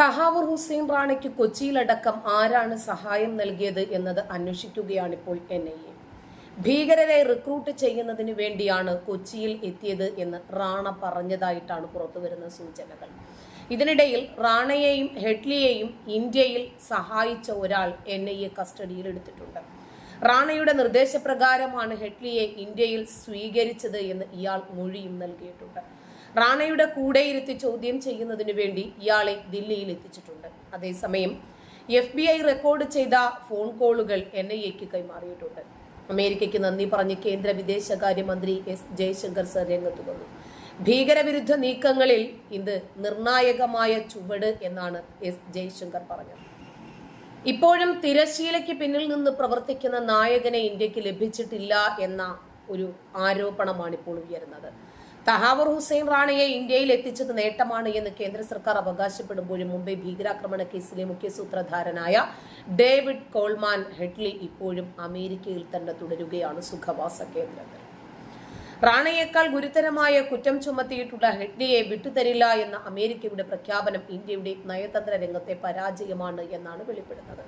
തഹാവൂർ ഹുസൈൻ റാണയ്ക്ക് കൊച്ചിയിലടക്കം ആരാണ് സഹായം നൽകിയത് എന്നത് അന്വേഷിക്കുകയാണിപ്പോൾ എൻ ഐ എ ഭീകരരെ റിക്രൂട്ട് ചെയ്യുന്നതിന് വേണ്ടിയാണ് കൊച്ചിയിൽ എത്തിയത് എന്ന് റാണ പറഞ്ഞതായിട്ടാണ് പുറത്തുവരുന്ന സൂചനകൾ. ഇതിനിടയിൽ റാണയെയും ഹെഡ്ലിയെയും ഇന്ത്യയിൽ സഹായിച്ച ഒരാൾ എൻ ഐ എ കസ്റ്റഡിയിൽ എടുത്തിട്ടുണ്ട്. റാണയുടെ നിർദ്ദേശപ്രകാരമാണ് ഹെഡ്ലിയെ ഇന്ത്യയിൽ സ്വീകരിച്ചത് എന്ന് ഇയാൾ മൊഴിയും നൽകിയിട്ടുണ്ട്. റാണയുടെ കൂടെയിരുത്തി ചോദ്യം ചെയ്യുന്നതിന് വേണ്ടി ഇയാളെ ദില്ലിയിൽ എത്തിച്ചിട്ടുണ്ട് അതേസമയം എഫ് ബി ഐ റെക്കോർഡ് ചെയ്ത ഫോൺ കോളുകൾ എൻ ഐ എക്ക് കൈമാറിയിട്ടുണ്ട്. അമേരിക്കയ്ക്ക് നന്ദി പറഞ്ഞ് കേന്ദ്ര വിദേശകാര്യമന്ത്രി എസ് ജയശങ്കർ സർ രംഗത്ത് വന്നു. ഭീകരവിരുദ്ധ നീക്കങ്ങളിൽ ഇത് നിർണായകമായ ചുവട് എന്നാണ് എസ് ജയശങ്കർ പറഞ്ഞത്. ഇപ്പോഴും തിരശീലയ്ക്ക് പിന്നിൽ നിന്ന് പ്രവർത്തിക്കുന്ന നായകനെ ഇന്ത്യയ്ക്ക് ലഭിച്ചിട്ടില്ല എന്ന ഒരു ആരോപണമാണ് ഇപ്പോൾ ഉയരുന്നത്. തഹാവൂർ ഹുസൈൻ റാണയെ ഇന്ത്യയിൽ എത്തിച്ചത് നേട്ടമാണ് എന്ന് കേന്ദ്ര സർക്കാർ അവകാശപ്പെടുമ്പോഴും മുംബൈ ഭീകരാക്രമണ കേസിലെ മുഖ്യ സൂത്രധാരനായ ഡേവിഡ് കോൾമാൻ ഹെഡ്ലി ഇപ്പോഴും അമേരിക്കയിൽ തന്നെ തുടരുകയാണ് സുഖവാസ കേന്ദ്രത്തിൽ റാണയേക്കാൾ ഗുരുതരമായ കുറ്റം ചുമത്തിയിട്ടുള്ള ഹെഡ്ലിയെ വിട്ടുതരില്ല എന്ന അമേരിക്കയുടെ പ്രഖ്യാപനം ഇന്ത്യയുടെ നയതന്ത്ര രംഗത്തെ പരാജയമാണ് എന്നാണ് വെളിപ്പെടുന്നത്.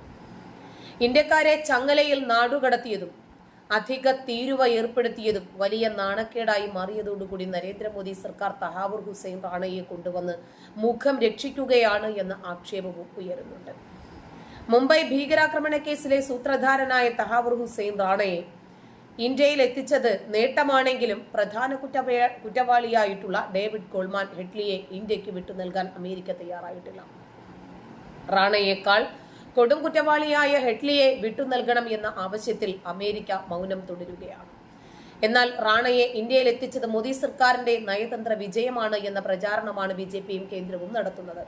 ഇന്ത്യക്കാരെ ചങ്ങലയിൽ നാടുകടത്തിയതും അധിക തീരുവ ഏർപ്പെടുത്തിയതും വലിയ നാണക്കേടായി മാറിയതോടുകൂടി നരേന്ദ്രമോദി സർക്കാർ തഹാവൂർ ഹുസൈൻ റാണയെ കൊണ്ടുവന്ന് മുഖം രക്ഷിക്കുകയാണ് എന്ന ആക്ഷേപവും ഉയരുന്നുണ്ട്. മുംബൈ ഭീകരാക്രമണ കേസിലെ സൂത്രധാരനായ തഹാവൂർ ഹുസൈൻ റാണയെ ഇന്ത്യയിൽ എത്തിച്ചത് നേട്ടമാണെങ്കിലും പ്രധാന കുറ്റവേ- കുറ്റവാളിയായിട്ടുള്ള ഡേവിഡ് കോൾമാൻ ഹെഡ്ലിയെ ഇന്ത്യയ്ക്ക് വിട്ടു നൽകാൻ അമേരിക്ക തയ്യാറായിട്ടില്ല. റാണയേക്കാൾ കൊടും കുറ്റവാളിയായ ഹെഡ്ലിയെ വിട്ടു നൽകണം എന്ന ആവശ്യത്തിൽ അമേരിക്ക മൗനം തുടരുകയാണ്. എന്നാൽ റാണയെ ഇന്ത്യയിൽ എത്തിച്ചത് മോദി സർക്കാരിന്റെ നയതന്ത്ര വിജയമാണ് എന്ന പ്രചാരണമാണ് ബി ജെ പിയും കേന്ദ്രവും നടത്തുന്നത്.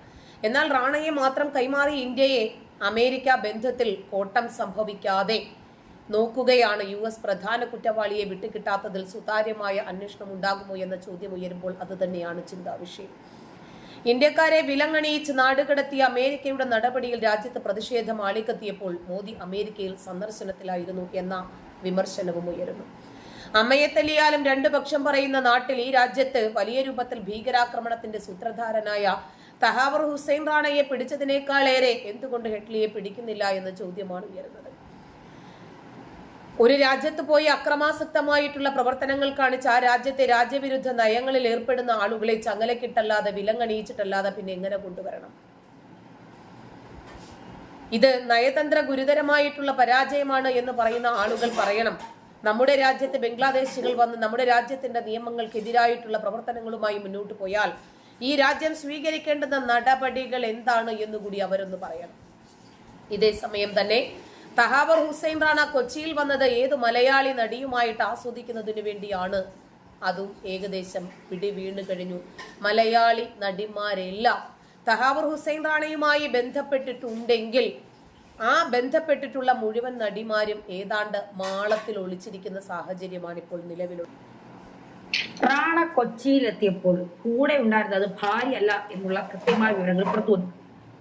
എന്നാൽ റാണയെ മാത്രം കൈമാറി ഇന്ത്യയെ അമേരിക്ക ബന്ധത്തിൽ കോട്ടം സംഭവിക്കാതെ നോക്കുകയാണ് യു എസ് പ്രധാന കുറ്റവാളിയെ വിട്ടുകിട്ടാത്തതിൽ സുതാര്യമായ അന്വേഷണം ഉണ്ടാകുമോ എന്ന ചോദ്യം ഉയരുമ്പോൾ അത് തന്നെയാണ് ചിന്താ വിഷയം ഇന്ത്യക്കാരെ വിലങ്ങണിയിച്ച് നാടുകടത്തിയ അമേരിക്കയുടെ നടപടിയിൽ രാജ്യത്ത് പ്രതിഷേധം ആളിക്കത്തിയപ്പോൾ മോദി അമേരിക്കയിൽ സന്ദർശനത്തിലായിരുന്നു എന്ന വിമർശനവും ഉയരുന്നു. അമ്മയെ തല്ലിയാലും രണ്ടു പക്ഷം പറയുന്ന നാട്ടിൽ ഈ രാജ്യത്ത് വലിയ രൂപത്തിൽ ഭീകരാക്രമണത്തിന്റെ സൂത്രധാരനായ തഹാവർ ഹുസൈൻ റാണയെ പിടിച്ചതിനേക്കാളേറെ എന്തുകൊണ്ട് ഹെഡ്ലിയെ പിടിക്കുന്നില്ല എന്ന ചോദ്യമാണ് ഉയരുന്നത്. ഒരു രാജ്യത്ത് പോയി അക്രമാസക്തമായിട്ടുള്ള പ്രവർത്തനങ്ങൾ കാണിച്ച് ആ രാജ്യത്തെ രാജ്യവിരുദ്ധ നയങ്ങളിൽ ഏർപ്പെടുന്ന ആളുകളെ ചങ്ങലക്കിട്ടല്ലാതെ വിലങ്ങണിയിച്ചിട്ടല്ലാതെ പിന്നെ എങ്ങനെ കൊണ്ടുവരണം? ഇത് നയതന്ത്ര ഗുരുതരമായിട്ടുള്ള പരാജയമാണ് എന്ന് പറയുന്ന ആളുകൾ പറയണം. നമ്മുടെ രാജ്യത്ത് ബംഗ്ലാദേശികൾ വന്ന് നമ്മുടെ രാജ്യത്തിന്റെ നിയമങ്ങൾക്കെതിരായിട്ടുള്ള പ്രവർത്തനങ്ങളുമായി മുന്നോട്ട് പോയാൽ ഈ രാജ്യം സ്വീകരിക്കേണ്ടുന്ന നടപടികൾ എന്താണ് എന്നുകൂടി അവരൊന്ന് പറയണം. ഇതേ സമയം തന്നെ തഹാവർ ഹുസൈൻ റാണ കൊച്ചിയിൽ വന്നത് ഏത് മലയാളി നടിയുമായിട്ട് ആസ്വദിക്കുന്നതിന് വേണ്ടിയാണ്. അതും ഏകദേശം പിടി വീണ് കഴിഞ്ഞു. മലയാളി നടിമാരെല്ലാം തഹാവർ ഹുസൈൻ റാണയുമായി ബന്ധപ്പെട്ടിട്ടുണ്ടെങ്കിൽ ആ ബന്ധപ്പെട്ടിട്ടുള്ള മുഴുവൻ നടിമാരും ഏതാണ്ട് മാളത്തിൽ ഒളിച്ചിരിക്കുന്ന സാഹചര്യമാണ് ഇപ്പോൾ നിലവിലുള്ളത് റാണ കൊച്ചിയിലെത്തിയപ്പോൾ കൂടെ ഉണ്ടായിരുന്നത് ഭാര്യയല്ല എന്നുള്ള കൃത്യമായ വിവരങ്ങൾ പുറത്തു വന്നു.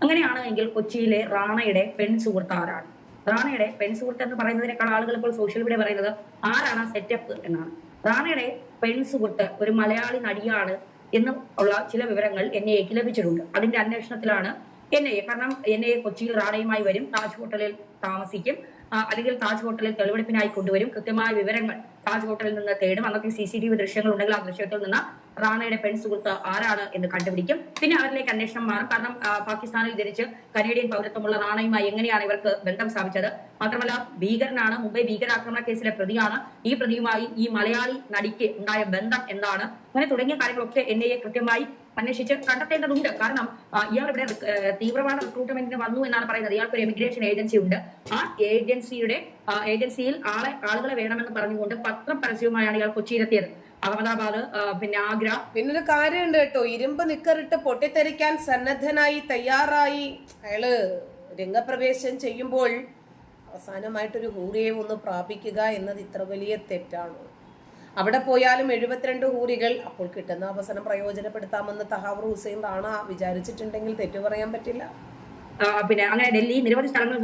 അങ്ങനെയാണ് എങ്കിൽ കൊച്ചിയിലെ റാണയുടെ പെൺ സുഹൃത്ത് ആരാണ് റാണയുടെ പെൺ സുഹൃത്ത് എന്ന് പറയുന്നതിനേക്കാൾ ആളുകൾ ഇപ്പോൾ സോഷ്യൽ മീഡിയ പറയുന്നത് ആരാണ് ആ സെറ്റപ്പ് എന്നാണ്. റാണയുടെ പെൺ സുഹൃത്ത് ഒരു മലയാളി നടിയാണ് എന്ന് ഉള്ള ചില വിവരങ്ങൾ എൻ ഐക്ക് ലഭിച്ചിട്ടുണ്ട്. അതിന്റെ അന്വേഷണത്തിലാണ് എൻ ഐ കാരണം എൻ ഐ കൊച്ചിയിൽ റാണയുമായി വരും താജ് ഹോട്ടലിൽ താമസിക്കും. അല്ലെങ്കിൽ താജ് ഹോട്ടലിൽ തെളിവെടുപ്പിനായി കൊണ്ടുവരും. കൃത്യമായ വിവരങ്ങൾ താജ് ഹോട്ടലിൽ നിന്ന് തേടും. അന്നത്തെ സി സി ടി വി ദൃശ്യങ്ങൾ ഉണ്ടെങ്കിൽ ആ ദൃശ്യത്തിൽ നിന്ന് റാണയുടെ പെൺ സുഹൃത്ത് ആരാണ് എന്ന് കണ്ടുപിടിക്കും. പിന്നെ അവരിലേക്ക് അന്വേഷണം മാറും. കാരണം പാകിസ്ഥാനിൽ ജനിച്ച് കനേഡിയൻ പൗരത്വമുള്ള റാണയുമായി എങ്ങനെയാണ് ഇവർക്ക് ബന്ധം സ്ഥാപിച്ചത്? മാത്രമല്ല ഭീകരനാണ് മുംബൈ ഭീകരാക്രമണ കേസിലെ പ്രതിയാണ്. ഈ പ്രതിയുമായി ഈ മലയാളി നടിക്ക് ഉണ്ടായ ബന്ധം എന്താണ്? അങ്ങനെ തുടങ്ങിയ കാര്യങ്ങളൊക്കെ എൻ ഐ എ കൃത്യമായി അന്വേഷിച്ച് കണ്ടെത്തേണ്ടതുണ്ട്. കാരണം ഇയാൾ ഇവിടെ തീവ്രവാദ റിക്രൂട്ട്മെന്റിന് വന്നു എന്നാണ് പറയുന്നത്. ഇയാൾക്ക് ഒരു എമിഗ്രേഷൻ ഏജൻസി ഉണ്ട്. ആ ഏജൻസിയുടെ ഏജൻസിയിൽ ആളെ ആളുകളെ വേണമെന്ന് പറഞ്ഞുകൊണ്ട് പത്രം പരസ്യവുമായാണ് ഇയാൾ കൊച്ചിയിലെത്തിയത്. അഹമ്മദാബാദ് പിന്നെ ആഗ്ര. പിന്നൊരു കാര്യമുണ്ട് കേട്ടോ. ഇരുമ്പ് നിക്കറിട്ട് പൊട്ടിത്തെറിക്കാൻ സന്നദ്ധനായി തയ്യാറായി അയാൾ രംഗപ്രവേശം ചെയ്യുമ്പോൾ അവസാനമായിട്ടൊരു ഹൂറിയെ ഒന്ന് പ്രാപിക്കുക എന്നത് ഇത്ര വലിയ തെറ്റാണ്. അവിടെ പോയാലും എഴുപത്തിരണ്ട് ഹൂറികൾ അപ്പോൾ കിട്ടുന്ന അവസരം പ്രയോജനപ്പെടുത്താമെന്ന് തഹാവർ ഹുസൈൻ റാണ വിചാരിച്ചിട്ടുണ്ടെങ്കിൽ തെറ്റു പറയാൻ പറ്റില്ല. പിന്നെ അങ്ങനെ ഡൽഹി നിരവധി സ്ഥലങ്ങൾ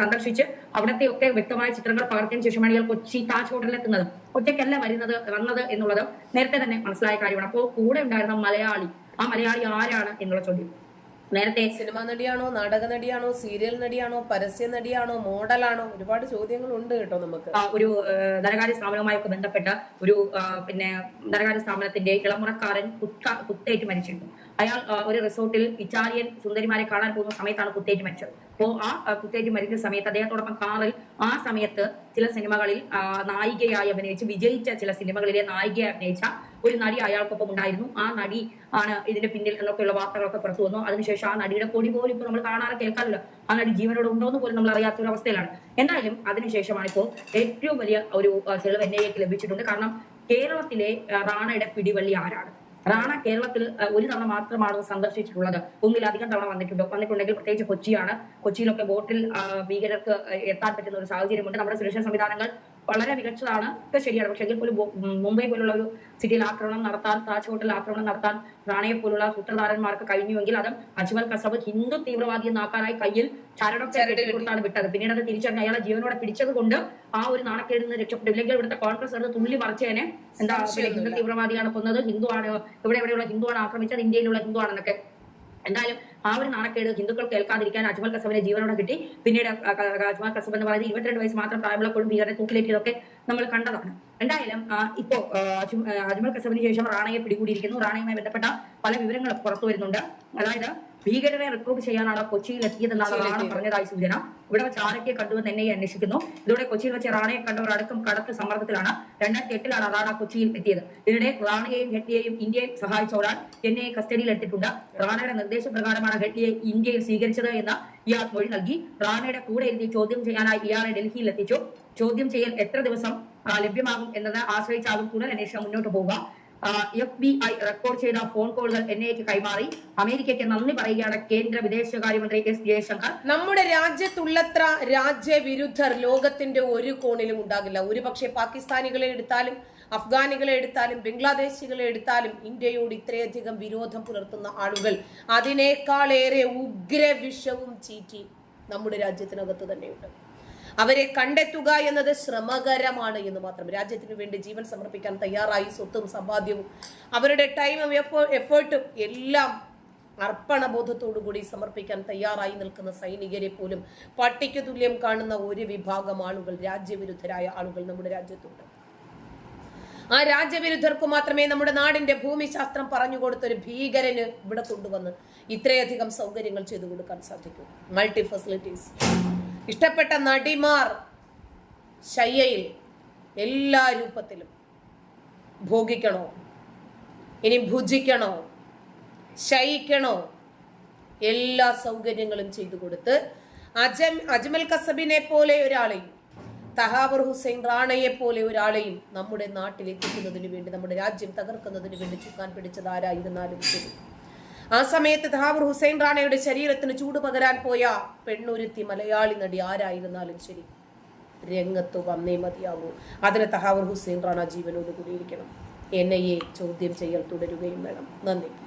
സന്ദർശിച്ച് അവിടത്തെ ഒക്കെ വ്യക്തമായ ചിത്രങ്ങൾ പകർത്തിയതിനു ശേഷമാണ് ഇയാൾ കൊച്ചി താജ് ഹോട്ടലിൽ എത്തുന്നത് ഒറ്റയ്ക്കല്ല വരുന്നത് വന്നത് എന്നുള്ളത് നേരത്തെ തന്നെ മനസ്സിലായ കാര്യമാണ്. അപ്പോൾ കൂടെ ഉണ്ടായിരുന്ന മലയാളി ആ മലയാളി ആരാണ് എന്നുള്ള ചോദ്യം. നേരത്തെ സിനിമ നടിയാണോ നാടക നടിയാണോ സീരിയൽ നടിയാണോ പരസ്യ നടിയാണോ മോഡലാണോ ഒരുപാട് ചോദ്യങ്ങൾ ഉണ്ട് കേട്ടോ നമുക്ക്. ഒരു ധനകാര്യ സ്ഥാപനവുമായൊക്കെ ബന്ധപ്പെട്ട ഒരു പിന്നെ ധനകാര്യ സ്ഥാപനത്തിന്റെ ഇളമുറക്കാരൻ കുത്ത കുത്തേറ്റ് മരിച്ചിരുന്നു അയാൾ ഒരു റിസോർട്ടിൽ ഇറ്റാലിയൻ സുന്ദരിമാരെ കാണാൻ പോകുന്ന സമയത്താണ് കുത്തേറ്റ് മരിച്ചത്. അപ്പോൾ ആ കുത്തേറ്റ് മരിച്ച സമയത്ത് അദ്ദേഹത്തോടൊപ്പം കാറിൽ ആ സമയത്ത് ചില സിനിമകളിൽ നായികയായി അഭിനയിച്ച് വിജയിച്ച ചില സിനിമകളിലെ നായികയായി അഭിനയിച്ച ഒരു നടി അയാൾക്കൊപ്പം ഉണ്ടായിരുന്നു. ആ നടി ആണ് ഇതിന്റെ പിന്നിൽ എന്നൊക്കെയുള്ള വാർത്തകളൊക്കെ പുറത്തു വന്നു. അതിനുശേഷം ആ നടിയുടെ കൊടി പോലും ഇപ്പോൾ നമ്മൾ കാണാറ് കേൾക്കാറില്ല. ആ നടി ജീവനോട് ഉണ്ടോ എന്ന് പോലും നമ്മൾ അറിയാത്ത ഒരു അവസ്ഥയിലാണ്. എന്തായാലും അതിനുശേഷമാണ് ഇപ്പോൾ ഏറ്റവും വലിയ ഒരു തെളിവ് എൻ ലഭിച്ചിട്ടുണ്ട്. കാരണം കേരളത്തിലെ റാണയുടെ പിടിവള്ളി ആരാണ്? റാണ കേരളത്തിൽ ഒരു തവണ മാത്രമാണ് സന്ദർശിച്ചിട്ടുള്ളത്. ഒന്നിലധികം തവണ വന്നിട്ടുണ്ട്. വന്നിട്ടുണ്ടെങ്കിൽ പ്രത്യേകിച്ച് കൊച്ചിയാണ്. കൊച്ചിയിലൊക്കെ ബോട്ടിൽ ഭീകരർക്ക് എത്താൻ പറ്റുന്ന ഒരു സാഹചര്യമുണ്ട്. നമ്മുടെ സുരക്ഷാ സംവിധാനങ്ങൾ വളരെ മികച്ചതാണ്. ഒക്കെ ശരിയാണ്. പക്ഷെ എങ്കിൽ പോലും മുംബൈ പോലുള്ള ഒരു സിറ്റിയിൽ ആക്രമണം നടത്താൻ താജ് ഹോട്ടലിൽ ആക്രമണം നടത്താൻ റാണയെ പോലുള്ള സൂത്രധാരന്മാർക്ക് കഴിഞ്ഞുവെങ്കിൽ അത് അജ്മൽ കസബ് ഹിന്ദു തീവ്രവാദി നാക്കാനായി കയ്യിൽ ചരടൊക്കെ. കൊടുത്താണ് വിട്ടത്. പിന്നീട് അത് തിരിച്ചറിഞ്ഞ് അയാളെ ജീവനോടെ പിടിച്ചത് കൊണ്ട് ആ ഒരു നാണക്കേടിൽ നിന്ന് രക്ഷപ്പെട്ടു. ഇല്ലെങ്കിൽ ഇവിടുത്തെ കോൺഗ്രസ് അത് തുള്ളി മറിച്ചേനെ. എന്താ ഹിന്ദു തീവ്രവാദിയാണ് കൊന്നത്. ഹിന്ദുവാണ് ഇവിടെ എവിടെയുള്ള ഹിന്ദുവാണ് ആക്രമിച്ചത് ഇന്ത്യയിലുള്ള ഹിന്ദുവാണെന്നൊക്കെ. എന്തായാലും ആ ഒരു നാണക്കേട് ഹിന്ദുക്കൾ കേൾക്കാതിരിക്കാൻ അജ്മൽ കസബിനെ ജീവനോടെ കിട്ടി. പിന്നീട് അജ്മൽ കസബ് എന്ന് പറയുന്നത് ഇരുപത്തിരണ്ട് വയസ്സ് മാത്രം പ്രായമുള്ള കൊടും ഭീകരനെ തൂക്കിലേറ്റിയതൊക്കെ നമ്മൾ കണ്ടതാണ്. എന്തായാലും ഇപ്പോ അജ്മൽ കസബിന് ശേഷം റാണയെ പിടികൂടിയിരിക്കുന്നു. റാണയുമായി ബന്ധപ്പെട്ട പല വിവരങ്ങളും പുറത്തു വരുന്നുണ്ട്. അതായത് ഭീകരരെ റിക്രൂട്ട് ചെയ്യാനാണ് കൊച്ചിയിൽ എത്തിയതെന്നാണ് റാണ പറഞ്ഞതായി സൂചന. ഇവിടെ വെച്ച് ആരൊക്കെ കണ്ടുവെന്ന് എന്നെ അന്വേഷിക്കുന്നു. ഇതോടെ കൊച്ചിയിൽ വെച്ച് റാണയെ കണ്ടവർ അടക്കം കടത്ത് സമ്മർദ്ദത്തിലാണ്. രണ്ടായിരത്തി എട്ടിലാണ് റാണ കൊച്ചിയിൽ എത്തിയത്. ഇതിനിടെ റാണയെയും ഹെഡ്ലിയെയും ഇന്ത്യയിൽ സഹായിച്ച ഒരാൾ എന്നെ കസ്റ്റഡിയിൽ എടുത്തിട്ടുണ്ട്. റാണയുടെ നിർദ്ദേശപ്രകാരമാണ് ഹെഡ്ലിയെ ഇന്ത്യയിൽ സ്വീകരിച്ചത് എന്ന് ഇയാൾ മൊഴി നൽകി. റാണയുടെ കൂടെ ഇരുത്തി ചോദ്യം ചെയ്യാനായി ഇയാളെ ഡൽഹിയിൽ എത്തിച്ചു. ചോദ്യം ചെയ്യൽ എത്ര ദിവസം ലഭ്യമാകും എന്നത് ആശ്രയിച്ചാകും കൂടുതൽ അന്വേഷണം മുന്നോട്ട് പോവുക. എഫ് ബി ഐ റെക്കോർഡ് ചെയ്ത ഫോൺ കോളുകൾ എൻ ഐക്ക് കൈമാറി. അമേരിക്കയ്ക്ക് നന്ദി പറയുകയാണ് കേന്ദ്ര വിദേശകാര്യമന്ത്രി എസ് ജയശങ്കർ. നമ്മുടെ രാജ്യത്തുള്ളത്ര രാജ്യവിരുദ്ധർ ലോകത്തിന്റെ ഒരു കോണിലും ഉണ്ടാകില്ല. ഒരുപക്ഷെ പാകിസ്ഥാനികളെ എടുത്താലും അഫ്ഗാനികളെ എടുത്താലും ബംഗ്ലാദേശികളെ എടുത്താലും ഇന്ത്യയോട് ഇത്രയധികം വിരോധം പുലർത്തുന്ന ആളുകൾ അതിനേക്കാളേറെ ഉഗ്രവിഷവും ചീറ്റി നമ്മുടെ രാജ്യത്തിനകത്ത് തന്നെയുണ്ട്. അവരെ കണ്ടെത്തുക എന്നത് ശ്രമകരമാണ് എന്ന് മാത്രം. രാജ്യത്തിന് വേണ്ടി ജീവൻ സമർപ്പിക്കാൻ തയ്യാറായി സ്വത്തും സമ്പാദ്യവും അവരുടെ ടൈമും എഫേർട്ടും എല്ലാം അർപ്പണബോധത്തോടുകൂടി സമർപ്പിക്കാൻ തയ്യാറായി നിൽക്കുന്ന സൈനികരെ പോലും പട്ടിക്ക് തുല്യം കാണുന്ന ഒരു വിഭാഗം ആളുകൾ രാജ്യവിരുദ്ധരായ ആളുകൾ നമ്മുടെ രാജ്യത്തുണ്ട്. ആ രാജ്യവിരുദ്ധർക്ക് മാത്രമേ നമ്മുടെ നാടിന്റെ ഭൂമിശാസ്ത്രം പറഞ്ഞു കൊടുത്തൊരു ഭീകരന് ഇവിടെ കൊണ്ടുവന്ന് ഇത്രയധികം സൗകര്യങ്ങൾ ചെയ്തു കൊടുക്കാൻ സാധിക്കൂ. മൾട്ടി ഫെസിലിറ്റീസ് ഇഷ്ടപ്പെട്ട നടിമാർ ശയ്യയിൽ എല്ലാ രൂപത്തിലും ഭോഗിക്കണോ? ഇനി ഭുജിക്കണോ? ശയിക്കണോ? എല്ലാ സൗകര്യങ്ങളും ചെയ്തു കൊടുത്ത് അജം അജ്മൽ കസബിനെ പോലെ ഒരാളെയും തഹാബർ ഹുസൈൻ റാണയെ പോലെ ഒരാളെയും നമ്മുടെ നാട്ടിൽ എത്തിക്കുന്നതിന് വേണ്ടി നമ്മുടെ രാജ്യം തകർക്കുന്നതിന് വേണ്ടി ചുക്കാൻ പിടിച്ചത് ആരായിരുന്നാലും ശരി. ആ സമയത്ത് തഹാബർ ഹുസൈൻ റാണയുടെ ശരീരത്തിന് ചൂട് പകരാൻ പോയ പെണ്ണുരുത്തി മലയാളി നടി ആരായിരുന്നാലും ശരി? രംഗത്ത് വന്നേ മതിയാവൂ. അതിന് തഹാവർ ഹുസൈൻ റാണ ജീവനോട് കൂടിയിരിക്കണം എൻ ഐ എ ചോദ്യം ചെയ്യൽ തുടരുകയും വേണം. നന്ദി.